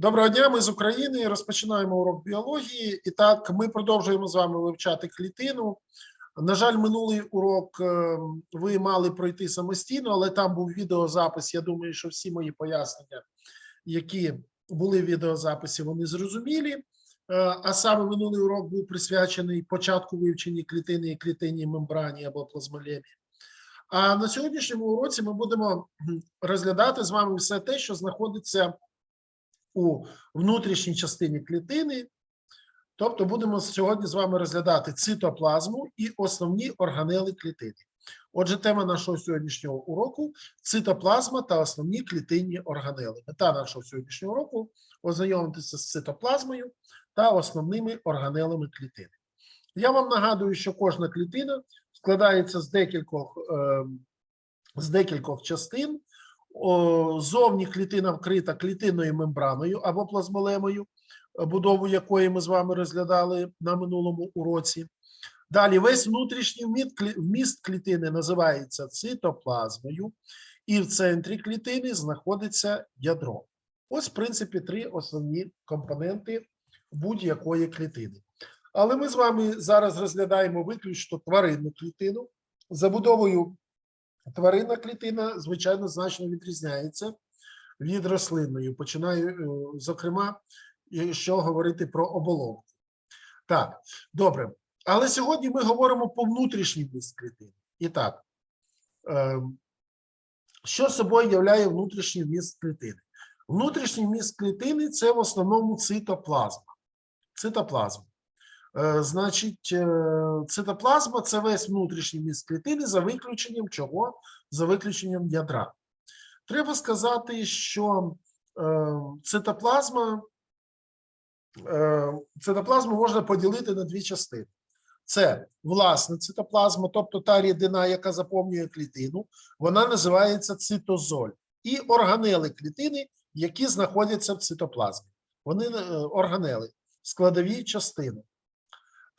Доброго дня, ми з України. Розпочинаємо урок біології. І так, ми продовжуємо з вами вивчати клітину. На жаль, минулий урок е, ви мали пройти самостійно, але там був відеозапис. Я думаю, що всі мої пояснення, які були в відеозаписі, вони зрозумілі. Е, А саме минулий урок був присвячений початку вивчення клітини і клітинній мембрані або плазмолемі. А на сьогоднішньому уроці ми будемо розглядати з вами все те, що знаходиться у внутрішній частині клітини. Тобто будемо сьогодні з вами розглядати цитоплазму і основні органели клітини. Отже, тема нашого сьогоднішнього уроку цитоплазма та основні клітинні органели. Мета нашого сьогоднішнього уроку ознайомитися з цитоплазмою та основними органелами клітини. Я вам нагадую, що кожна клітина складається з декількох, е, з декількох частин. О, Зовні клітина вкрита клітинною мембраною або плазмолемою, е, будову якої ми з вами розглядали на минулому уроці. Далі весь внутрішній вміст клітини називається цитоплазмою, і в центрі клітини знаходиться ядро. Ось, в принципі, три основні компоненти будь-якої клітини. Але ми з вами зараз розглядаємо виключно тваринну клітину. Забудовою тваринна клітина, звичайно, значно відрізняється від рослинної. Починаю, е, зокрема, якщо говорити про оболонку. Так, добре. Але сьогодні ми говоримо по внутрішній міст клітини. І так, е, що собою являє внутрішній міст клітини? Внутрішній міст клітини це в основному цитоплазма. Цитоплазма. Е, Значить, е, цитоплазма це весь внутрішній міст клітини за виключенням чого? За виключенням ядра. Треба сказати, що е, цитоплазма, цитоплазму можна поділити на дві частини. Це власна цитоплазма, тобто та рідина, яка заповнює клітину, вона називається цитозоль. І органели клітини, які знаходяться в цитоплазмі. Вони органели, складові частини.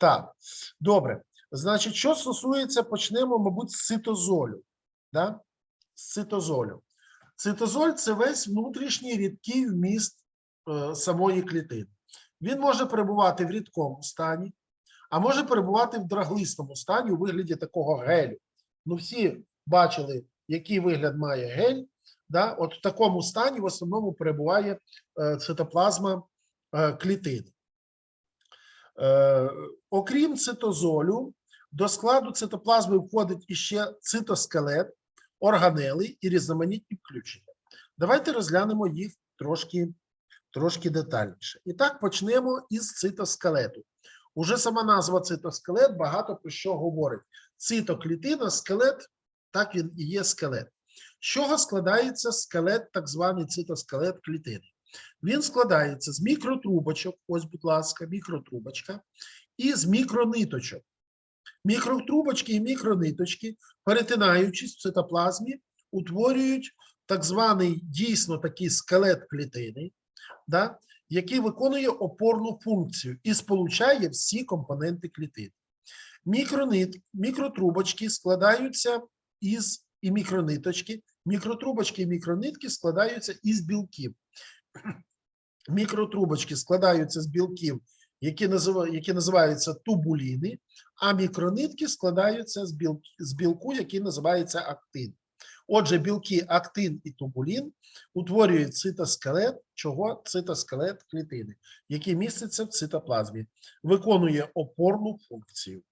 Так, добре. Значить, що стосується, почнемо, мабуть, з цитозолю. Да? З цитозолю. Цитозоль це весь внутрішній рідкий вміст е, самої клітини. Він може перебувати в рідкому стані, а може перебувати в драглистому стані у вигляді такого гелю. Ну, всі бачили, який вигляд має гель. Да? От в такому стані в основному перебуває е, цитоплазма е, клітини. Е, окрім цитозолю, до складу цитоплазми входить іще цитоскелет, органели і різноманітні включення. Давайте розглянемо їх трошки, трошки детальніше. І так почнемо із цитоскелету. Уже сама назва цитоскелет багато про що говорить. Цитоклітина, скелет, так він і є скелет. З чого складається скелет, так званий цитоскелет клітини? Він складається з мікротрубочок, ось, будь ласка, мікротрубочка, і з мікрониточок. Мікротрубочки і мікрониточки, перетинаючись в цитоплазмі, утворюють так званий дійсно такий скелет клітини, да, який виконує опорну функцію і сполучає всі компоненти клітини. Мікронит, мікротрубочки складаються із і мікрониточки, мікротрубочки і мікронитки складаються із білків. Мікротрубочки складаються з білків, які, називають, які називаються тубуліни, а мікронитки складаються з, біл, з білку, який називається актин. Отже, білки актин і тубулін утворюють цитоскелет, чого цитоскелет клітини, який міститься в цитоплазмі, виконує опорну функцію.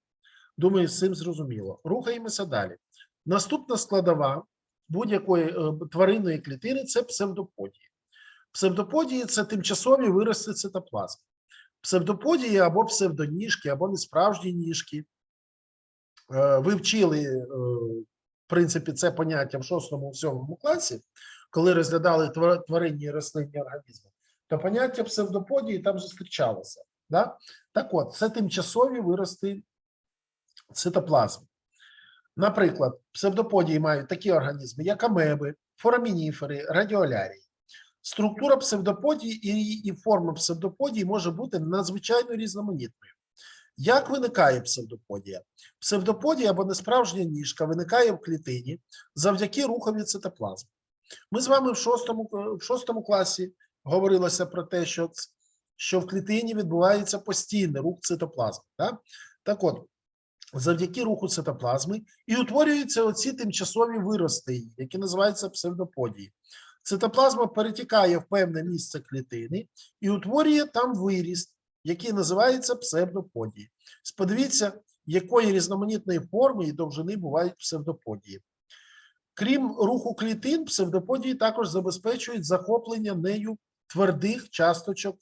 Думаю, з цим зрозуміло. Рухаємося далі. Наступна складова будь-якої е, тваринної клітини це псевдоподії. Псевдоподії це тимчасові вирости цитоплазми. Псевдоподії або псевдоніжки, або несправжні ніжки. Е, Ви вчили, е, в принципі, це поняття в 6-7 класі, коли розглядали тваринні і рослинні організми, то поняття псевдоподії там зустрічалося. Да? Так от, це тимчасові вирости цитоплазми. Наприклад, псевдоподії мають такі організми, як амеби, форамініфери, радіолярії. Структура псевдоподії і, і форма псевдоподії може бути надзвичайно різноманітною. Як виникає псевдоподія? Псевдоподія або несправжня ніжка виникає в клітині завдяки рухові цитоплазми. Ми з вами в шостому, в шостому класі говорилося про те, що, що в клітині відбувається постійний рух цитоплазми. Так, так от, завдяки руху цитоплазми і утворюються оці тимчасові вирости, які називаються псевдоподії. Цитоплазма перетікає в певне місце клітини і утворює там виріст, який називається псевдоподії. Подивіться, якої різноманітної форми і довжини бувають псевдоподії. Крім руху клітин, псевдоподії також забезпечують захоплення нею твердих часточок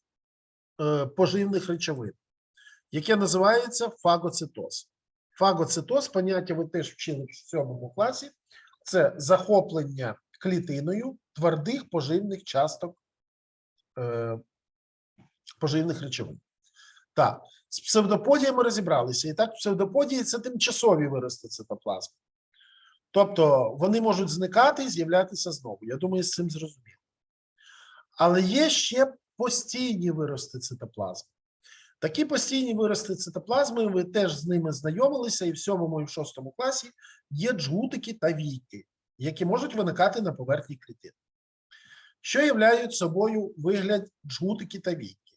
е, поживних речовин, яке називається фагоцитоз. Фагоцитоз, поняття ви теж вчили в сьомому класі, це захоплення клітиною твердих поживних часток е, поживних речовин. Так, з псевдоподіями розібралися. І так, псевдоподії це тимчасові вирости цитоплазми. Тобто вони можуть зникати і з'являтися знову. Я думаю, з цим зрозуміло. Але є ще постійні вирости цитоплазми. Такі постійні вирости цитоплазми, ви теж з ними знайомилися, і в сьомому і в шостому класі є джгутики та війки, які можуть виникати на поверхні клітин. Що являють собою вигляд джгутики та війки?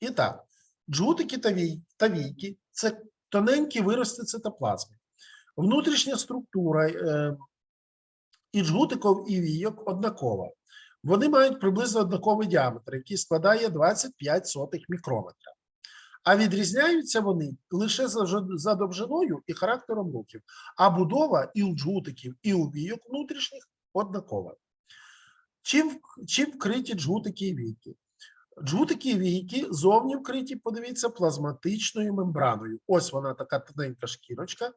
І так, джгутики та вій- та війки це тоненькі вирости цитоплазми. Внутрішня структура е, і джгутиків і війок однакова. Вони мають приблизно однаковий діаметр, який складає 25 сотих мікрометра. А відрізняються вони лише за, довжиною і характером рухів. А будова і у джгутиків, і у війок внутрішніх однакова. Чим, чим вкриті джгутики і війки? Джгутики і війки зовні вкриті, подивіться, плазматичною мембраною. Ось вона така тоненька шкірочка,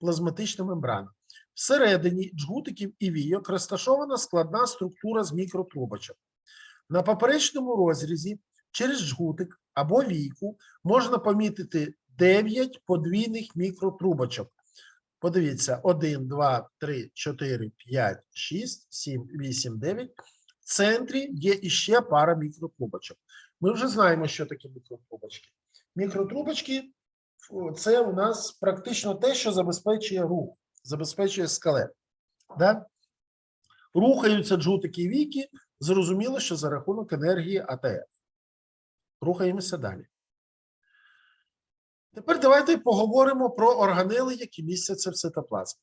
плазматична мембрана. Всередині джгутиків і війок розташована складна структура з мікротрубочок. На поперечному розрізі через джгутик або війку можна помітити 9 подвійних мікротрубочок. Подивіться: 1, 2, 3, 4, 5, 6, 7, 8, 9. В центрі є іще пара мікротрубочок. Ми вже знаємо, що таке мікротрубочки. Мікротрубочки це у нас практично те, що забезпечує рух, забезпечує скелет. Да? Рухаються джутики віки, зрозуміло, що за рахунок енергії АТФ. Рухаємося далі. Тепер давайте поговоримо про органели, які містяться в цитоплазмі.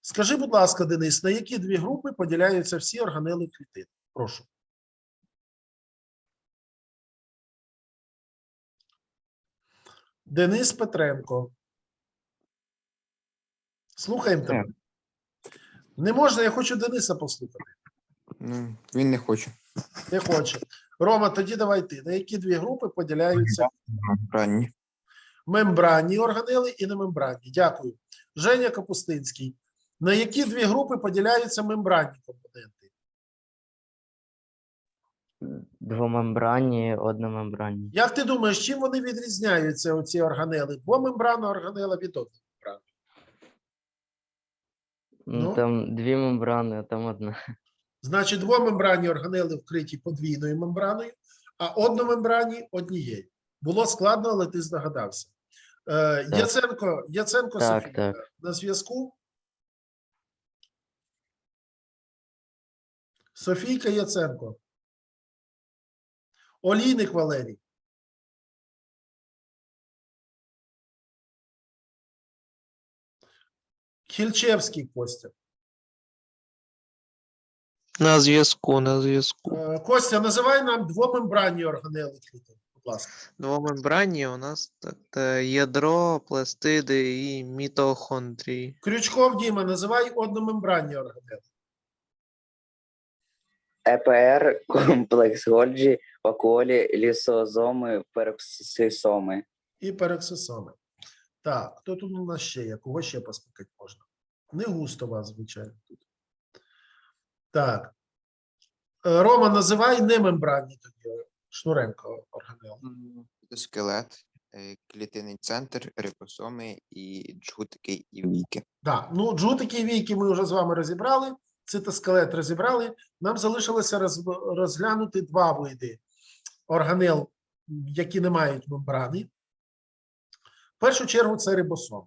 Скажи, будь ласка, Денис, на які дві групи поділяються всі органели клітин? Прошу. Денис Петренко. Слухаємо тебе. Не можна, я хочу Дениса послухати. Ну, він не хоче. Не хоче. Рома, тоді давай ти. На які дві групи поділяються Ранні. мембранні органели і немембранні? Дякую. Женя Капустинський. На які дві групи поділяються мембранні компоненти? Двомембранні, одномембранні. Як ти думаєш, чим вони відрізняються, оці органели? Двомембранна органела від одномембранної? Ну? Ну, там дві мембрани, а там одна. Значить, двомембранні органели вкриті подвійною мембраною, а одномембранні однією. Було складно, але ти здогадався. Е, Так. Яценко, Яценко Так, Софія, так. на зв'язку. Софійка Яценко. Олійник Валерій. Хільчевський Костя. На зв'язку, на зв'язку. Е, Костя, називай нам двомембранні органели будь ласка. Двомембранні у нас так, це ядро, пластиди і мітохондрії. Крючков Діма, називай одномембранні органели. ЕПР, комплекс Гольджі, вакуолі, лісозоми, пероксисоми. і пероксисоми. Так, хто тут у нас ще є? Кого ще поспитати можна? Не густо вас, звичайно, тут. Так. Е, Рома, називай немембранні тоді Шнуренко органел. Скелет, е, клітинний центр, рибосоми і джгутики і віки. Так, ну джутики і війки ми вже з вами розібрали. Цитоскелет розібрали. Нам залишилося роз- розглянути два види органел, які не мають мембрани. В першу чергу це рибосоми.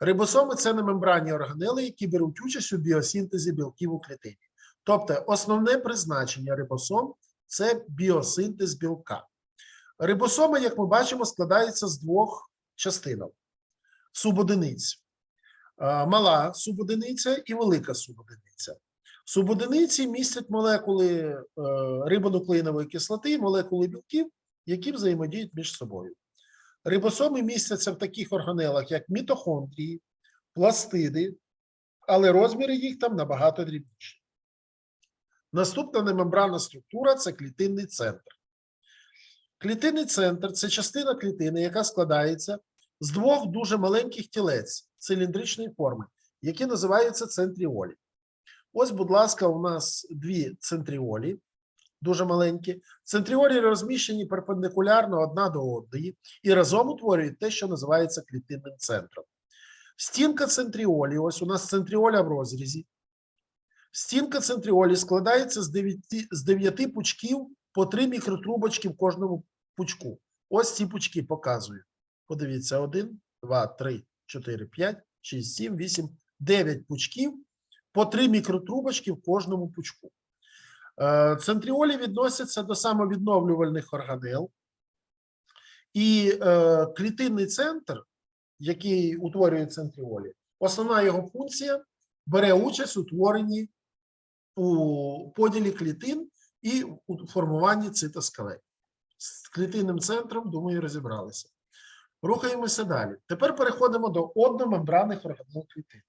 Рибосоми це немембранні органели, які беруть участь у біосинтезі білків у клітині. Тобто, основне призначення рибосом це біосинтез білка. Рибосоми, як ми бачимо, складається з двох частинок: субодиниць. Е, Мала субодиниця і велика субодиниця. Субодиниці містять молекули е, рибонуклеїнової кислоти, молекули білків, які взаємодіють між собою. Рибосоми містяться в таких органелах, як мітохондрії, пластиди, але розміри їх там набагато дрібніші. Наступна немембранна структура це клітинний центр. Клітинний центр це частина клітини, яка складається з двох дуже маленьких тілець циліндричної форми, які називаються центріолі. Ось, будь ласка, у нас дві центріолі, дуже маленькі. Центріолі розміщені перпендикулярно одна до одної і разом утворюють те, що називається клітинним центром. Стінка центріолі, ось у нас центріоля в розрізі. Стінка центріолі складається з 9, з 9 пучків по 3 мікротрубочки в кожному пучку. Ось ці пучки показую. Подивіться: 1, 2, 3, 4, 5, 6, 7, 8, 9 пучків по 3 мікротрубочки в кожному пучку. Е, Центріолі відносяться до самовідновлювальних органел. І е, клітинний центр, який утворює центріолі, основна його функція бере участь у творенні у поділі клітин і у формуванні цитоскелетів. З клітинним центром, думаю, розібралися. Рухаємося далі. Тепер переходимо до одномембранних органел клітин.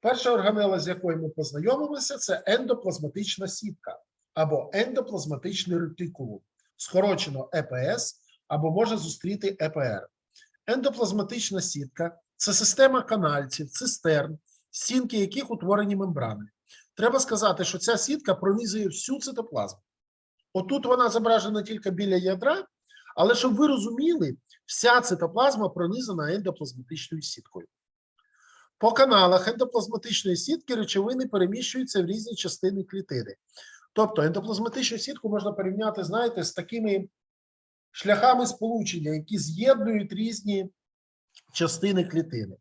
Перша органела, з якою ми познайомимося, це ендоплазматична сітка або ендоплазматичний ретикулум, скорочено ЕПС, або може зустріти ЕПР. Ендоплазматична сітка це система канальців, цистерн, стінки яких утворені мембрани. Треба сказати, що ця сітка пронизує всю цитоплазму. Отут вона зображена тільки біля ядра, але щоб ви розуміли, вся цитоплазма пронизана ендоплазматичною сіткою. По каналах ендоплазматичної сітки речовини переміщуються в різні частини клітини. Тобто ендоплазматичну сітку можна порівняти, знаєте, з такими шляхами сполучення, які з'єднують різні частини клітини.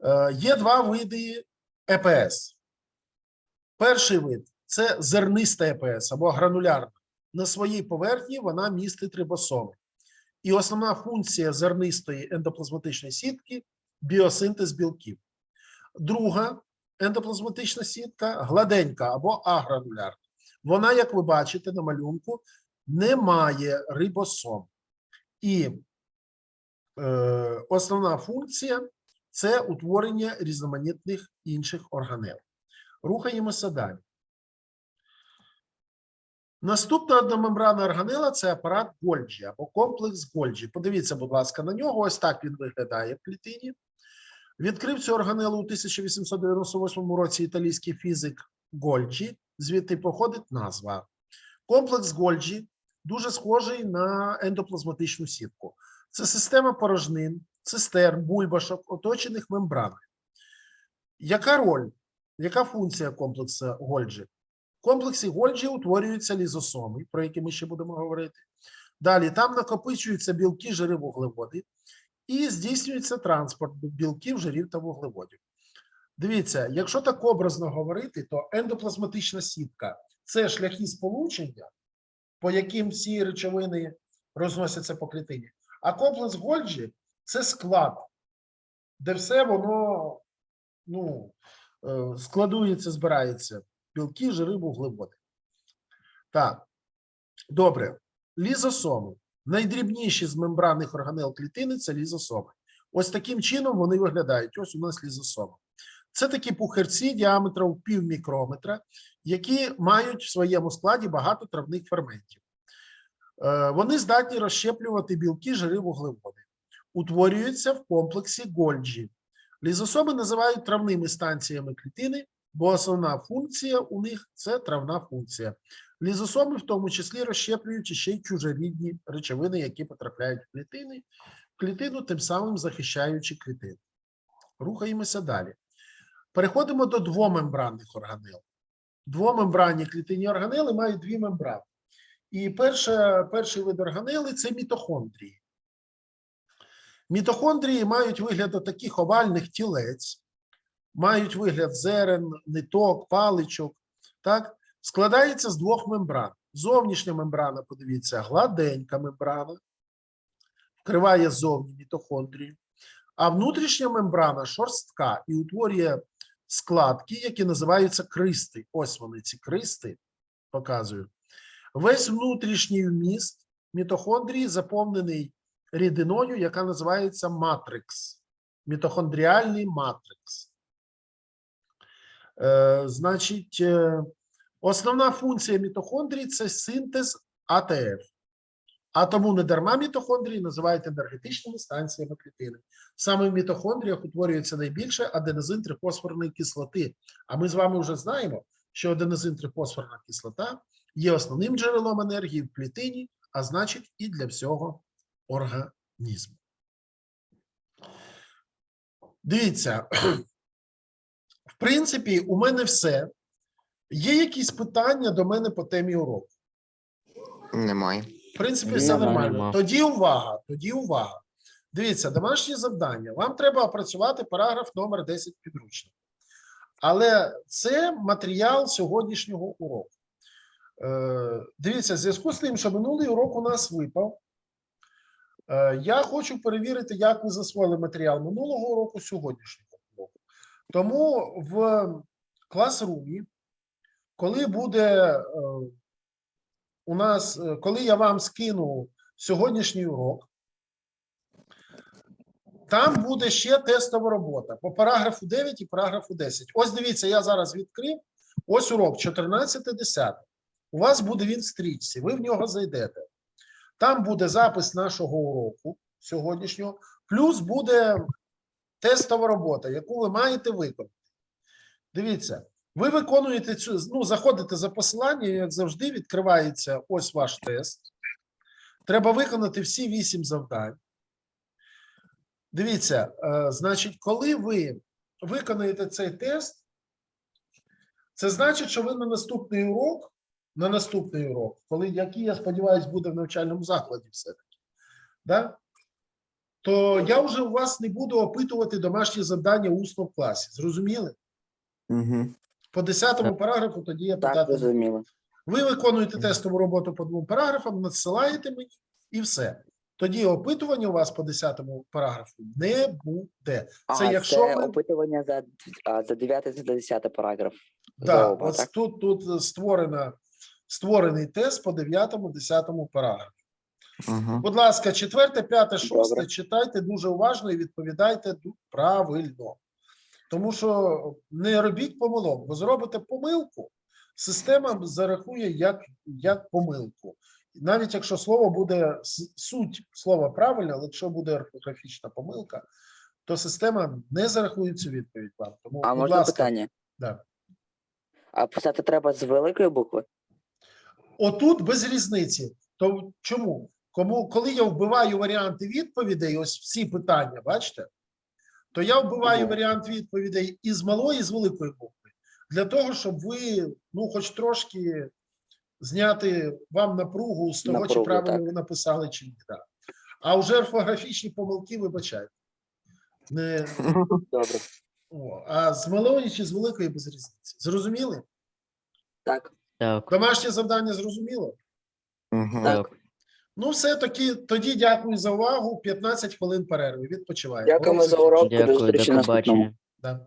Е, Є два види ЕПС. Перший вид це зерниста ЕПС або гранулярна. На своїй поверхні вона містить рибосоми. І основна функція зернистої ендоплазматичної сітки біосинтез білків. Друга ендоплазматична сітка гладенька або агранулярна. Вона, як ви бачите на малюнку, не має рибосом. І е, основна функція це утворення різноманітних інших органел. Рухаємося далі. Наступна одномембранна органела це апарат Гольджі або комплекс Гольджі. Подивіться, будь ласка, на нього. Ось так він виглядає в клітині. Відкрив цю органелу у 1898 році італійський фізик Гольджі, звідти походить назва. Комплекс Гольджі дуже схожий на ендоплазматичну сітку. Це система порожнин, цистерн, бульбашок, оточених мембранами. Яка роль, яка функція комплексу Гольджі? В комплексі Гольджі утворюються лізосоми, про які ми ще будемо говорити. Далі там накопичуються білки, жири, вуглеводи і здійснюється транспорт білків, жирів та вуглеводів. Дивіться, якщо так образно говорити, то ендоплазматична сітка це шляхи сполучення, по яким всі речовини розносяться по клітині. А комплекс Гольджі це склад, де все воно ну, складується, збирається. Білки, жири, вуглеводи. Так, добре. Лізосоми. Найдрібніші з мембранних органел клітини це лізосоми. Ось таким чином вони виглядають. Ось у нас лізосоми. Це такі пухирці діаметром пів мікрометра, які мають в своєму складі багато травних ферментів. Е, Вони здатні розщеплювати білки, жири, вуглеводи. Утворюються в комплексі Гольджі. Лізосоми називають травними станціями клітини, бо основна функція у них це травна функція. Лізосоми в тому числі розщеплюють ще й чужорідні речовини, які потрапляють в клітини, в клітину, тим самим захищаючи клітину. Рухаємося далі. Переходимо до двомембранних органел. Двомембранні клітинні органели мають дві мембрани. І перша, перший вид органели це мітохондрії. Мітохондрії мають вигляд таких овальних тілець, мають вигляд зерен, ниток, паличок. Так? Складається з двох мембран. Зовнішня мембрана, подивіться, гладенька мембрана, вкриває зовні мітохондрію, а внутрішня мембрана шорстка і утворює складки, які називаються кристи. Ось вони, ці кристи, показую. Весь внутрішній вміст мітохондрії заповнений рідиною, яка називається матрикс, мітохондріальний матрикс. Е, значить, е, основна функція мітохондрії це синтез АТФ. А тому не дарма мітохондрії називають енергетичними станціями клітини. Саме в мітохондріях утворюється найбільше аденозин трифосфорної кислоти. А ми з вами вже знаємо, що аденозин трифосфорна кислота є основним джерелом енергії в клітині, а значить, і для всього організму. Дивіться, в принципі, у мене все. Є якісь питання до мене по темі уроку? Немає. В принципі, все Нема, нормально. нема. Тоді увага, тоді увага. Дивіться, домашнє завдання. Вам треба опрацювати параграф номер 10 підручника. Але це матеріал сьогоднішнього уроку. Е, дивіться, в зв'язку з тим, що минулий урок у нас випав. Е, Я хочу перевірити, як ви засвоїли матеріал минулого уроку сьогоднішнього уроку. Тому в класрумі, коли буде е, у нас, е, коли я вам скину сьогоднішній урок, там буде ще тестова робота по параграфу 9 і параграфу 10. Ось дивіться, я зараз відкрив. Ось урок 14-10. У вас буде він в стрічці, ви в нього зайдете. Там буде запис нашого уроку сьогоднішнього, плюс буде тестова робота, яку ви маєте виконати. Дивіться, ви виконуєте цю, ну, заходите за посиланням, як завжди, відкривається ось ваш тест. Треба виконати всі вісім завдань. Дивіться, е, значить, коли ви виконаєте цей тест, це значить, що ви на наступний урок, на наступний урок, коли який, я сподіваюся, буде в навчальному закладі все-таки, да? то я вже у вас не буду опитувати домашні завдання усно в класі. Зрозуміли? Угу. По 10 параграфу тоді я Так, питати. зрозуміло. Ви виконуєте тестову роботу по двом параграфам, надсилаєте мені і все. Тоді опитування у вас по 10 параграфу не буде. А, Це це, якщо ми- опитування за, а, за 9 за 10 параграф. Да, за оба, ось так? тут, тут створена, створений тест по 9, 10 параграфу. Угу. Будь ласка, 4, 5, 6 Добре. читайте дуже уважно і відповідайте правильно. Тому що не робіть помилок, бо зробите помилку, система зарахує як, як помилку. Навіть якщо слово буде суть слова правильна, але якщо буде орфографічна помилка, то система не зарахує цю відповідь вам. Тому, А будь можна ласка, питання? Да. А писати треба з великої букви? Отут без різниці. То чому? Кому, коли я вбиваю варіанти відповідей, ось всі питання, бачите, то я вбиваю варіант відповідей і з малої, і з великої букви. Для того, щоб ви, ну, хоч трошки зняти вам напругу з того, чи правильно так. ви написали, чи ні. Да. А вже орфографічні помилки, вибачайте. Не, Добре. о, а з малої чи з великої без різниці. Зрозуміли? Так. Так, Домашнє завдання зрозуміло? Угу. так. Ну, все таки, тоді дякую за увагу. 15 хвилин перерви. Відпочиваємо. Дякуємо за урок. До Дякую, зустрічі до побачення. Да.